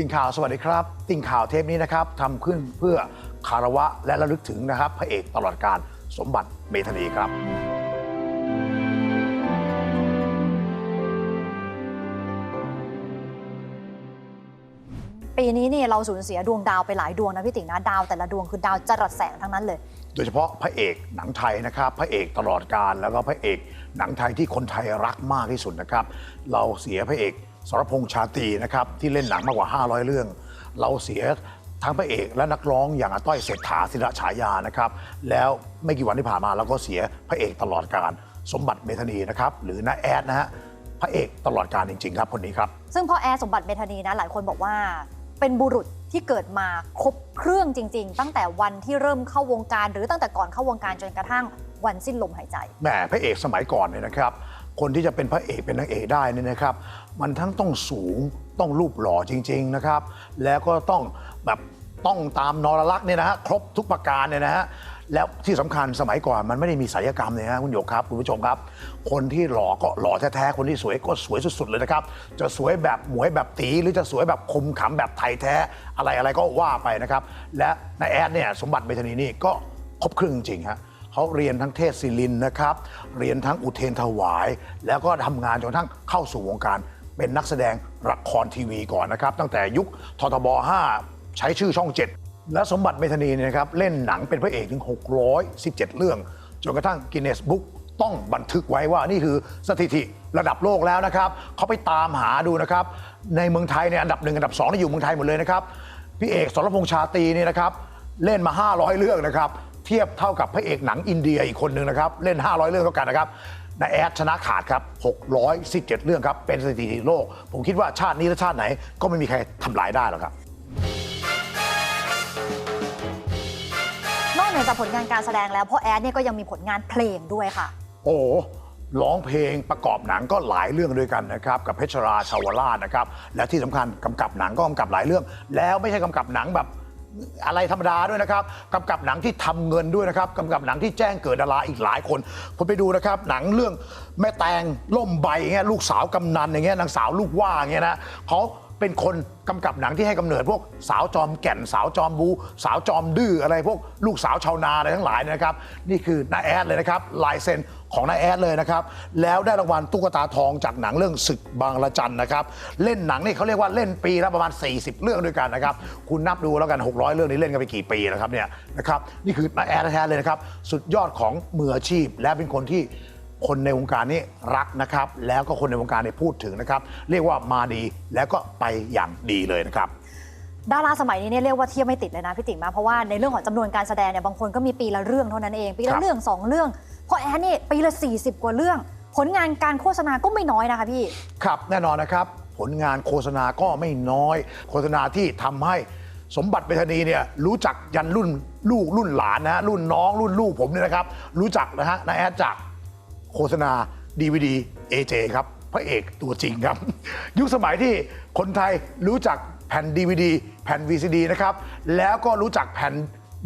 ติ่งข่าวสวัสดีครับ ติ่งข่าวเทปนี้นะครับทำขึ้นเพื่อคารวะและระลึกถึงนะครับ พระเอกตลอดการสมบัติเมธานีครับ ปีนี้นี่เราสูญเสียดวงดาวไปหลายดวงนะพี่ติ๋งนะดาวแต่ละดวงคือดาวจรัสแสงทั้งนั้นเลย โดยเฉพาะพระเอกหนังไทยนะครับพระเอกตลอดการแล้วก็พระเอกหนังไทยที่คนไทยรักมากที่สุดนะครับ เราเสียพระเอก สรพงษ์ชาตรีนะครับที่เล่นหนังมากกว่า 500 เรื่อง เราเสียทั้งพระเอกและนักร้องอย่างอาต้อยเศรษฐาศิระฉายานะครับแล้วไม่กี่วันที่ผ่านมาเราก็เสียพระเอกตลอดการสมบัติเมธานีนะครับหรือน้าแอดนะฮะพระเอกตลอดการจริง ๆ ครับคนนี้ครับ ซึ่งพ่อแอร์สมบัติเมธานีนะหลายคนบอกว่าเป็นบุรุษที่เกิดมาครบเครื่องจริง ๆ ตั้งแต่วันที่เริ่มเข้าวงการ หรือตั้งแต่ก่อนเข้าวงการจนกระทั่งวันสิ้นลมหายใจแหมพระเอกสมัยก่อนเนี่ยนะครับ คนที่จะเป็นพระเอกเป็นนางเอกได้นี่นะครับ มันทั้งต้องสูงต้องรูปหล่อจริง ๆนะครับ แล้วก็ต้องแบบต้องตามนรลักษณ์เนี่ยนะฮะครบทุกประการเนี่ยนะฮะแล้วที่สำคัญสมัยก่อนมันไม่ได้มีศิลปกรรมเลยนะคุณหยกครับคุณผู้ชมครับ คนที่หล่อก็หล่อแท้ๆคนที่สวยก็สวยสุดๆเลยนะครับ จะสวยแบบหมวยแบบตี หรือจะสวยแบบคมขำแบบไทยแท้อะไรอะไรก็ว่าไปนะครับ และนายแอดเนี่ยสมบัติเมธานีนี่ก็ครบครื่งจริงๆฮะ เขาเรียนทั้งเทศศิลินนะครับ เรียนทั้งอุเทนถวาย แล้วก็ทำงานจนทั่งเข้าสู่วงการ เป็นนักแสดงละครทีวีก่อนนะครับ ตั้งแต่ยุคททบ 5 ใช้ชื่อช่อง 7 และสมบัติเมธานีเนี่ยนะครับเล่นหนังเป็นพระเอกถึง 617 เรื่อง จนกระทั่งกินเนสบุ๊กต้องบันทึกไว้ว่านี่คือสถิติระดับโลกแล้วนะครับเขาไปตามหาดูนะครับ ในเมืองไทยเนี่ยอันดับหนึ่งอันดับสองนี่อยู่เมืองไทยหมดเลยนะครับพี่เอกสรพงษ์ชาตรีเนี่ยนะครับ เล่นมา 500 เรื่องนะครับ ทียบเท่ากับพระเอกหนังอินเดียอีกคนหนึ่งนะครับ เล่น 500 เรื่องเท่ากันนะครับนายแอดชนะขาดครับ 617 เรื่องครับ เป็นสถิติโลก ผมคิดว่าชาตินี้และชาติไหนก็ไม่มีใครทำลายได้หรอกครับ นอกเหนือจากผลงานการแสดงแล้วพ่อแอดเนี่ยก็ยังมีผลงานเพลงด้วยค่ะ โอ้โหร้องเพลงประกอบหนังก็หลายเรื่องด้วยกันนะครับ กับเพชรราชาวราชนะครับ และที่สำคัญกำกับหนังก็กำกับหลายเรื่อง แล้วไม่ใช่กำกับหนังแบบ อะไรธรรมดาด้วยนะครับกำกับหนังที่ทำเงินด้วยนะครับกำกับหนังที่แจ้งเกิดดาราอีกหลายคนผมไปดูนะครับ หนังเรื่องแม่แตงล่มใบอย่างเงี้ยลูกสาวกำนันอย่างเงี้ยนางสาวลูกว่าอย่างเงี้ยนะเขา เป็นคนกำกับหนังที่ให้กำเนิดพวกสาวจอมแก่นสาวจอมบู สาวจอมดื้ออะไรพวกลูกสาวชาวนาอะไรทั้งหลายนะครับ นี่คือนาแอดเลยนะครับลายเซ็นของนาแอดเลยนะครับ แล้วได้รางวัลตุ๊กตาทองจากหนังเรื่องศึกบางระจันนะครับ เล่นหนังนี่เขาเรียกว่าเล่นปีละประมาณ 40 เรื่องด้วยกันนะครับ คุณนับดูแล้วกัน 600 เรื่องนี้เล่นกันไปกี่ปีนะครับเนี่ยนะครับนี่คือนาแอดแท้เลยนะครับสุดยอดของมืออาชีพและเป็นคนที่ คนในวงการนี้รักนะครับ แล้วก็คนในวงการเนี่ยพูดถึงนะครับ เรียกว่ามาดีแล้วก็ไปอย่างดีเลยนะครับ ดาราสมัยนี้เนี่ยเรียกว่าเทียบไม่ติดเลยนะพี่ติ๋งมาเพราะว่าในเรื่องของจำนวนการแสดงเนี่ยบางคนก็มีปีละเรื่องเท่านั้นเอง ปีครัละบเรื่องสองเรื่องพ่อแอดนี่ปีละ 40 กว่าเรื่อง ผลงานการโฆษณาก็ไม่น้อยนะคะพี่ ครับแน่นอนนะครับ ผลงานโฆษณาก็ไม่น้อย โฆษณาที่ทำให้สมบัติเมธานีเนี่ยรู้จักยันรุ่นลูกรุ่นหลานนะฮะรุ่นน้องรุ่นลูกผมเนี่ยนะครับ รู้จักนะฮะนาแอดจาก โฆษณา DVD AJ ครับ พระเอกตัวจริงครับ ยุคสมัยที่คนไทยรู้จักแผ่น DVD แผ่น VCD นะครับ แล้วก็รู้จักแผ่น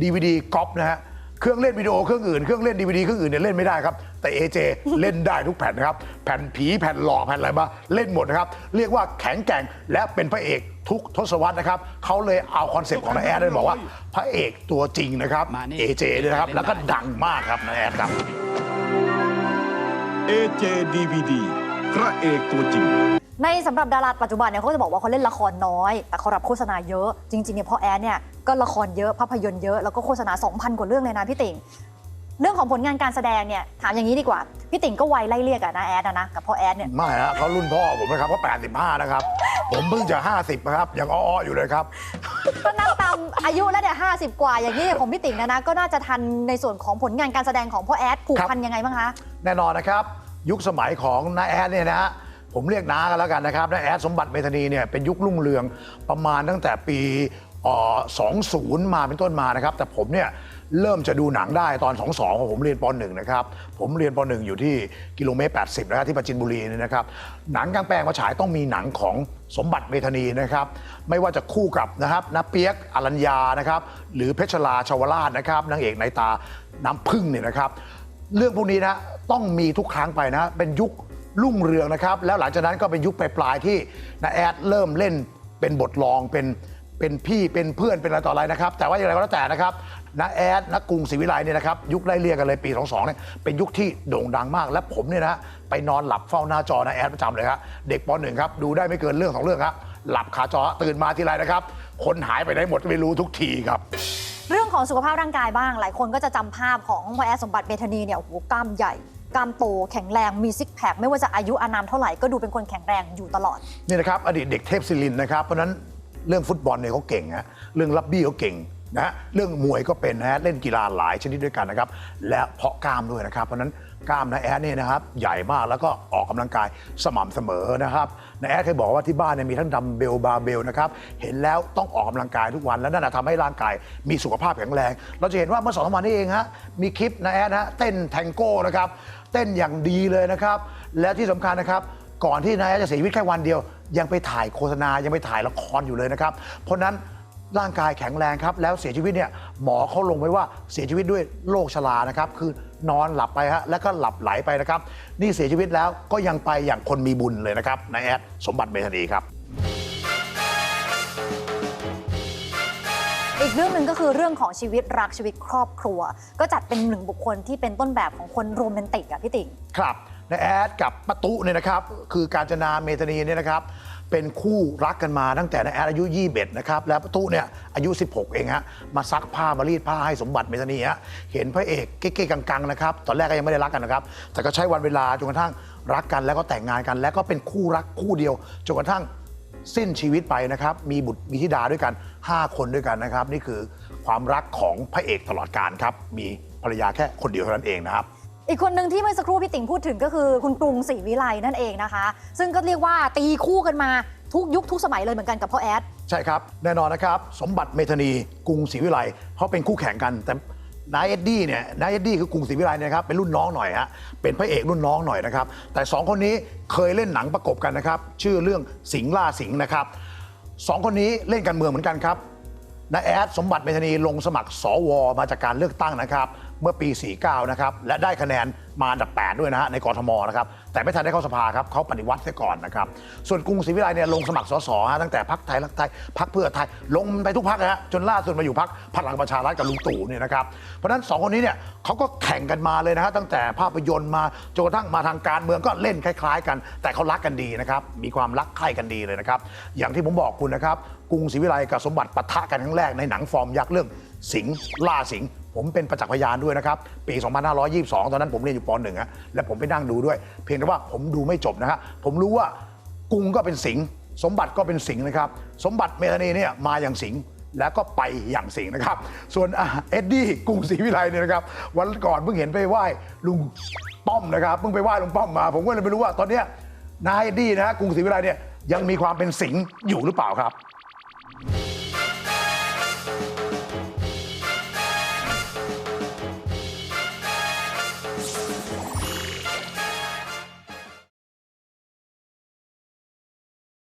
DVD ก๊อปนะฮะเครื่องเล่นวิดีโอเครื่องอื่นเครื่องเล่นดีวดีเครื่องอื่นเนี่ยเล่นไม่ได้ครับ แต่ AJ เล่นได้ทุกแผ่นนะครับ แผ่นผีแผ่นหลอกแผ่นอะไรมาเล่นหมดนะครับ เรียกว่าแข็งแกร่งและเป็นพระเอกทุกทศวรรษนะครับเขาเลยเอาคอนเซปต์ของนายแอดเลยบอกว่า พระเอกตัวจริงนะครับมานี่ AJ เลยนะครับ แล้วก็ดังมากครับนายแอดครับ AJ DVD พระเอกตัวจริง ในสำหรับดาราปัจจุบันเนี่ยเขาก็จะบอกว่าเขาเล่นละครน้อย แต่เขารับโฆษณาเยอะจริงๆเนี่ยพ่อแอดเนี่ยก็ละครเยอะภาพยนตร์เยอะแล้วก็โฆษณา 2,000 กว่าเรื่องเลยนะพี่ติ่งเรื่องของผลงานการแสดงเนี่ยถามอย่างนี้ดีกว่า พี่ติ่งก็วัยไล่เรียกกับนาแอดนะนะกับพ่อแอดเนี่ยไม่ฮะเขารุ่นพ่อผมนะครับเขา85 นะครับ ผมเพิ่งจะ 50 นะครับ ยังอ้อๆอยู่เลยครับ ก็นั่งตามอายุแล้วเนี่ยห้าสิบกว่าอย่างนี้ของพี่ติ่งนยนะก็น่าจะทันในส่วนของผลงานการแสดงของพ่อแอดผูกพันยังไงบ้างคะ แน่นอนนะครับ ยุคสมัยของน้าแอดเนี่ยนะฮะผมเรียกน้ากันแล้วกันนะครับน้าแอดสมบัติเมธานีเนี่ยเป็นยุครุ่งเรืองประมาณตั้งแต่ปีเอ่อ20 มาเป็นต้นมานะครับ แต่ผมเนี่ยเริ่มจะดูหนังได้ตอน 22ของผมเรียนป .1 นะครับ ผมเรียนป .1 อยู่ที่กิโลเมตร 80 นะครับที่ปราจินบุรีเนี่ยนะครับ หนังกลางแปลงมาฉายต้องมีหนังของสมบัติเมธานีนะครับ ไม่ว่าจะคู่กับนะครับน้าเปียกอรัญญานะครับ หรือเพชรลาชาวราชนะครับนางเอกในตาน้ำพึ่งเนี่ยนะครับ เรื่องพวกนี้นะต้องมีทุกครั้งไปนะ เป็นยุครุ่งเรืองนะครับ แล้วหลังจากนั้นก็เป็นยุคปลายๆที่นาแอดเริ่มเล่นเป็นบทลองเป็นเป็นพี่เป็นเพื่อนเป็นอะไรต่ออะไรนะครับ แต่ว่าอย่างไรก็แล้วแต่นะครับนาแอดนักกรุงศรีวิไลเนี่ยนะครับยุคไล่เรียกกันเลยปี 22เนี่ยเป็นยุคที่โด่งดังมาก และผมเนี่ยนะไปนอนหลับเฝ้าหน้าจอนาแอดประจำเลยครับเด็กปหนึ่งครับดูได้ไม่เกินเรื่องสองเรื่องครับหลับคาจอตื่นมาทีไรนะครับคนหายไปไหนหมดไม่รู้ทุกทีครับ ของสุขภาพร่างกายบ้าง หลายคนก็จะจำภาพของพ่อแอดสมบัติเมธานีเนี่ยโอ้โหกล้ามใหญ่กล้ามโตแข็งแรงมีซิกแพคไม่ว่าจะอายุอานามเท่าไหร่ก็ดูเป็นคนแข็งแรงอยู่ตลอดนี่นะครับอดีตเด็กเทพศิรินนะครับเพราะฉะนั้นเรื่องฟุตบอลเนี่ยเขาเก่งฮะเรื่องรับบี้เขาเก่ง นะเรื่องมวยก็เป็นนะเล่นกีฬาหลายชนิดด้วยกันนะครับ และเพาะกล้ามด้วยนะครับ เพราะนั้นกล้ามนาแอดเนี่ยนะครับใหญ่มากแล้วก็ออกกำลังกายสม่ำเสมอนะครับนาแอดเคยบอกว่าที่บ้านเนี่ยมีทั้งดัมเบลบาร์เบลนะครับเห็นแล้วต้องออกกำลังกายทุกวันแล้วนั่นนะทำให้ร่างกายมีสุขภาพแข็งแรง เราจะเห็นว่าเมื่อสองสามวันนี้เองฮะมีคลิปนาแอดนะฮะเต้นแทงโก้นะครับเต้นอย่างดีเลยนะครับ และที่สำคัญนะครับก่อนที่นายจะเสียชีวิตแค่วันเดียว ยังไปถ่ายโฆษณายังไปถ่ายละครอยู่เลยนะครับ เพราะนั้น ร่างกายแข็งแรงครับ แล้วเสียชีวิตเนี่ยหมอเขาลงไว้ว่าเสียชีวิตด้วยโรคชรานะครับ คือนอนหลับไปฮะแล้วก็หลับไหลไปนะครับ นี่เสียชีวิตแล้วก็ยังไปอย่างคนมีบุญเลยนะครับนายแอดสมบัติเมธานีครับ อีกเรื่องหนึ่งก็คือเรื่องของชีวิตรักชีวิตครอบครัว ก็จัดเป็นหนึ่งบุคคลที่เป็นต้นแบบของคนโรแมนติกอะพี่ติ๋งครับนายแอดกับป้าตุเนี่ยนะครับ คือการจนาเมธานีเนี่ยนะครับ เป็นคู่รักกันมาตั้งแต่นายแอดอายุ 21 นะครับ แล้วป้าตุเนี่ยอายุ 16 เองฮะมาซักผ้ามารีดผ้าให้สมบัติเมธานีฮะเห็นพระเอกเก๊ๆกังๆนะครับตอนแรกก็ยังไม่ได้รักกันนะครับ แต่ก็ใช้วันเวลาจนกระทั่งรักกันแล้วก็แต่งงานกัน แล้วก็เป็นคู่รักคู่เดียวจนกระทั่งสิ้นชีวิตไปนะครับ มีบุตรมีธิดาด้วยกัน 5 คนด้วยกันนะครับ นี่คือความรักของพระเอกตลอดการครับ มีภรรยาแค่คนเดียวเท่านั้นเองนะครับ อีกคนหนึ่งที่เมื่อสักครู่พี่ติ๋งพูดถึงก็คือคุณกรุงศรีวิไลนั่นเองนะคะ ซึ่งก็เรียกว่าตีคู่กันมาทุกยุคทุกสมัยเลยเหมือนกันกับพ่อแอด ใช่ครับ แน่นอนนะครับ สมบัติเมธานีกรุงศรีวิไลเขาเป็นคู่แข่งกัน แต่นายเอ็ดดี้เนี่ยนายเอ็ดดี้คือกรุงศรีวิไลเนี่ยนะครับเป็นรุ่นน้องหน่อยฮะเป็นพระเอกรุ่นน้องหน่อยนะครับ แต่สองคนนี้เคยเล่นหนังประกบกันนะครับ ชื่อเรื่องสิงห์ล่าสิงห์นะครับสองคนนี้เล่นการเมืองเหมือนกันครับนายแอดสมบัติเมธานีลงสมัครสวมาจากการเลือกตั้งนะครับ เมื่อปี 49 นะครับ และได้คะแนนมาอันดับ 8 ด้วยนะฮะในกรทมนะครับ แต่ไม่ทันได้เข้าสภาครับเขาปฏิวัติเสียก่อนนะครับ ส่วนกรุงศรีวิไลเนี่ยลงสมัครสสฮะตั้งแต่พักไทยรักไทยพักเพื่อไทยลงไปทุกพักนะฮะจนล่าสุดมาอยู่พักพลังประชารัฐกับลุงตู่เนี่ยนะครับเพราะนั้นสองคนนี้เนี่ยเขาก็แข่งกันมาเลยนะฮะตั้งแต่ภาพยนตร์มาจนกระทั่งมาทางการเมืองก็เล่นคล้าย ๆ กัน แต่เขารักกันดีนะครับมีความรักใคร่กันดีเลยนะครับอย่างที่ผมบอกคุณนะครับกรุงศรีวิไลกับสมบัติปะทะกันครั้งแรกในหนังฟอร์มยักษ์เรื่องสิงห์ล่าสิงห์ ผมเป็นประจักษ์พยานด้วยนะครับ ปี 2522 ตอนนั้นผมเรียนอยู่ป .1 ฮะและผมไปนั่งดูด้วย เพียงแต่ว่าผมดูไม่จบนะฮะผมรู้ว่ากรุงก็เป็นสิงห์สมบัติก็เป็นสิงห์นะครับ สมบัติเมธานีเนี่ยมาอย่างสิงห์แล้วก็ไปอย่างสิงห์นะครับ ส่วนเอ็ดดี้กรุงศรีวิไลเนี่ยนะครับ วันก่อนเพิ่งเห็นไปไหว้ลุงป้อมนะครับเพิ่งไปไหว้ลุงป้อมมา ผมก็เลยไม่รู้ว่าตอนเนี้ยนายเอ็ดดี้นะฮะกรุงศรีวิไลเนี่ยยังมีความเป็นสิงห์อยู่หรือเปล่าครับ